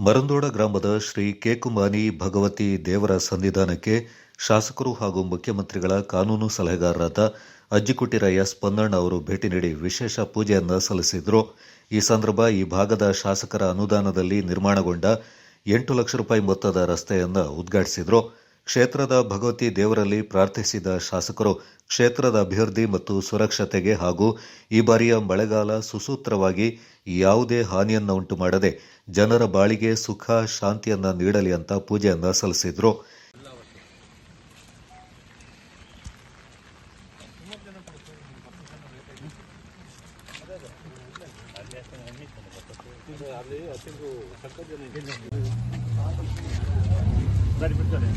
ಮರಂದೋಡ ಗ್ರಾಮದ ಶ್ರೀ ಕೇಕುಮಾನಿ ಭಗವತಿ ದೇವರ ಸನ್ನಿಧಾನಕ್ಕೆ ಶಾಸಕರು ಹಾಗೂ ಮುಖ್ಯಮಂತ್ರಿಗಳ ಕಾನೂನು ಸಲಹೆಗಾರರಾದ ಎಸ್ ಪನ್ನಣ್ಣ ಅವರು ಭೇಟಿ ನೀಡಿ ವಿಶೇಷ ಪೂಜೆಯನ್ನು ಸಲ್ಲಿಸಿದರು. ಈ ಸಂದರ್ಭ ಈ ಭಾಗದ ಶಾಸಕರ ಅನುದಾನದಲ್ಲಿ ನಿರ್ಮಾಣಗೊಂಡ ಎಂಟು ಲಕ್ಷ ರೂಪಾಯಿ ಮೊತ್ತದ ರಸ್ತೆಯನ್ನು ಉದ್ಘಾಟಿಸಿದರು. ಕ್ಷೇತ್ರದ ಭಗವತಿ ದೇವರಲ್ಲಿ ಪ್ರಾರ್ಥಿಸಿದ ಶಾಸಕರು ಕ್ಷೇತ್ರದ ಅಭಿವೃದ್ಧಿ ಮತ್ತು ಸುರಕ್ಷತೆಗೆ ಹಾಗೂ ಈ ಬಾರಿಯ ಮಳೆಗಾಲ ಸುಸೂತ್ರವಾಗಿ ಯಾವುದೇ ಹಾನಿಯನ್ನ ಉಂಟು ಮಾಡದೆ ಜನರ ಬಾಳಿಗೆ ಸುಖ ಶಾಂತಿಯನ್ನ ನೀಡಲಿ ಅಂತ ಪೂಜೆಯನ್ನ ಸಲ್ಲಿಸಿದ್ರು ಬಿಡ್ತಾರೆ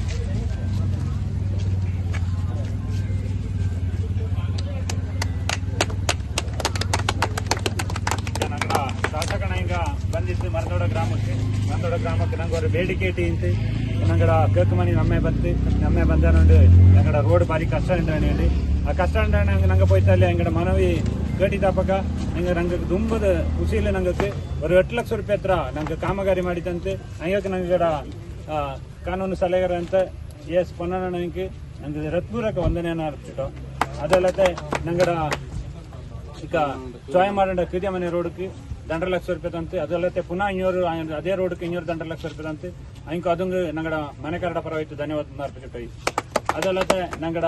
ನಂಗಡ ಶಾಸಕನ ಹಿಂಗ ಬಂದಿತ್ತು ಮರದೋಡ ಗ್ರಾಮಕ್ಕೆ. ಮರದೋಡ ಗ್ರಾಮಕ್ಕೆ ನಂಗೆ ಅವ್ರ ಬೇಡಿಕೆ ಇಟ್ಟು ನಂಗಡ ಕೇಕ್ ಮನೆ ನಮ್ಮೆ ಬಂತು. ನಮ್ಮೆ ಬಂದ ನೋಡಿ ನಂಗಡ ರೋಡ್ ಭಾರಿ ಕಷ್ಟ ಅಂಡಾಣಿ ಆ ಕಷ್ಟ ಅಂಡಾಣಿ ಹಂಗೆ ನಂಗೆ ಪೋಯ್ತಾ ಇಲ್ಲ ಹಂಗಡ ಮನವಿ ಗಟ್ಟಿ ತಪ್ಪಕ ಹಂಗೆ ನಂಗೆ ತುಂಬದ ಖುಷಿಯಲ್ಲಿ ನಂಗಕ್ಕೆ. ಒಂದು ಎಂಟು ಲಕ್ಷ ರೂಪಾಯಿ ಹತ್ರ ನಂಗೆ ಕಾಮಗಾರಿ ಮಾಡಿದಂತೆ. ಹಂಗಕ್ಕೆ ನಂಗಡ ಕಾನೂನು ಸಲಹೆಗಾರ ಅಂತ ಎಸ್ ಪೊನ್ನಣ್ಣನಿಗೆ ನಂಗೆ ರತ್ಪೂರಕ ವಂದನೆಯನ್ನು ಅರ್ಪಿಟ್ಟು ಅದಲ್ಲದೆ ನಂಗಡ ಈಗ ಚೋಯ ಮಾಡ ಕೃತಿಯ ಮನೆ ರೋಡ್ಗೆ ದಂಡ್ರ ಲಕ್ಷ ರೂಪಾಯಿ ತಂತೆ ಅದಲ್ಲದೆ ಪುನಃ ಇನ್ನೂರು ಅದೇ ರೋಡ್ಗೆ ಇನ್ನೂರು ದಂಡ್ರ ಲಕ್ಷ ರೂಪಾಯಿ ತಂತೆ ಅಂಕ ಅದಂಗೆ ನಂಗಡ ಮನೆ ಕರಡ ಪರವಾಯ್ತು ಧನ್ಯವಾದ ಅರ್ಪಿಟ್ಟು ಅದಲ್ಲದೆ ನಂಗಡ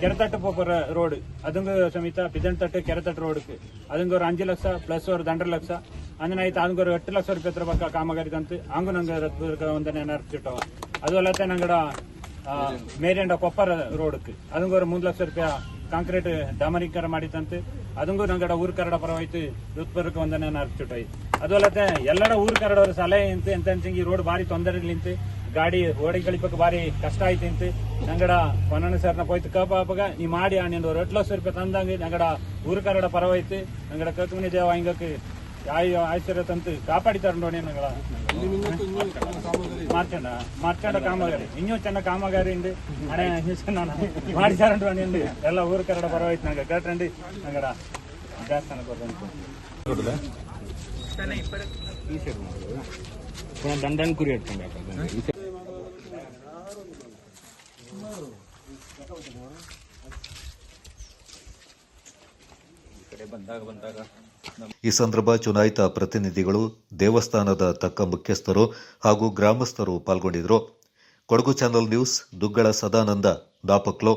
ಕೆರೆತಟ್ಟು ಪೋಪರ ರೋಡ್ ಅದಂಗ ಸಮೇತ ಪಿಜಂತಟ್ಟು ಕೆರೆತಟ್ಟು ರೋಡ್ಗೆ ಅದಂಗ ஒரு அஞ்சு லட்சம் பிளஸ் ஒரு ரெண்டரை லட்சம் அந்த நைட்டு அதுங்க ஒரு எட்டு லட்சம் ರೂಪಾಯಿ பக்கம் ಕಾಮಗಾರಿ ತಂತು ಹಂಗ ನಂಗೆ ಒಂದು ನೆನಪಿಟ್ಟವ ಅದು ಅಲ್ಲದೆ ನಂಗಡ ಮೇರಿಯಂಡ ಕೊಪ್ಪರ ರೋಡ್ಗೆ ಅದಂಗ ஒரு ಮೂರು ಲಕ್ಷ ರೂಪಾಯಿ ಕಾಂಕ್ರೀಟ್ ಡಾಮರೀಕರ ಮಾಡಿದಂತೆ. ಅದಂಗೂ ನಂಗಡ ಊರು ಕರಡ ಪರವಾಯ್ತು. ಹೃತ್ಪೂರ್ವಕ ಒಂದನೇ ಅರ್ಪಿಟೋಯ್ತು ಅದು ಅಲ್ಲದೆ ಎಲ್ಲರ ಊರು ಕರಡವ್ರ ಸಲಹೆ ಇಂತು ಎಂತ ಈ ರೋಡ್ ಭಾರಿ ತೊಂದರೆ ನಿಂತು ಗಾಡಿ ಓಡಿ ಕಳಿಪಕ್ಕೆ ಭಾರಿ ಕಷ್ಟ ಆಯ್ತು ಇಂತು. ನಂಗಡ ಪೊನ್ನಣ ಸರ್ನ ಪೋಯ್ತು ಕಪಾಪಗ ನೀ ಮಾಡಿ ಆ ನಿಂದು ರೊಟ್ಲಸ್ ರೂಪಾಯಿ ತಂದಂಗೆ ನಂಗಡ ಊರು ಕರಡ ಪರವಾಯ್ತು. ನಂಗಡ ಕಕ್ಮಿನಿ ದೇವ ಹಿಂಗಕ್ಕೆ ಆಯ್ ಆಶ್ಚರ್ಯ ತಂತು ನಂಗಡ ಮಾರ್ಚಂಡ ಕಾಮಗಾರಿ. ಇನ್ನೂ ಚೆನ್ನ ಕಾಮಗಾರಿ ಉಂಡು ಹಣೆ ಮಾಡಿಸಾರಂಡೋಣಿ ಉಂಡು ಎಲ್ಲ ಊರು ಕರಡ ಬರೋಯ್ತು ನಂಗೆ. ಕೇಳ್ತಂಡಿ ನಂಗಡ ದೇವಸ್ಥಾನ ದಂಡನ್ ಕುರಿ ಇಟ್ಕೊಂಡು ಈ ಸಂದರ್ಭ ಚುನಾಯಿತ ಪ್ರತಿನಿಧಿಗಳು ದೇವಸ್ಥಾನದ ತಕ್ಕ ಮುಖ್ಯಸ್ಥರು ಹಾಗೂ ಗ್ರಾಮಸ್ಥರು ಪಾಲ್ಗೊಂಡಿದ್ದರು. Kodagu channel news, Duggala Sadananda ದಾಪಕ್ಲೋ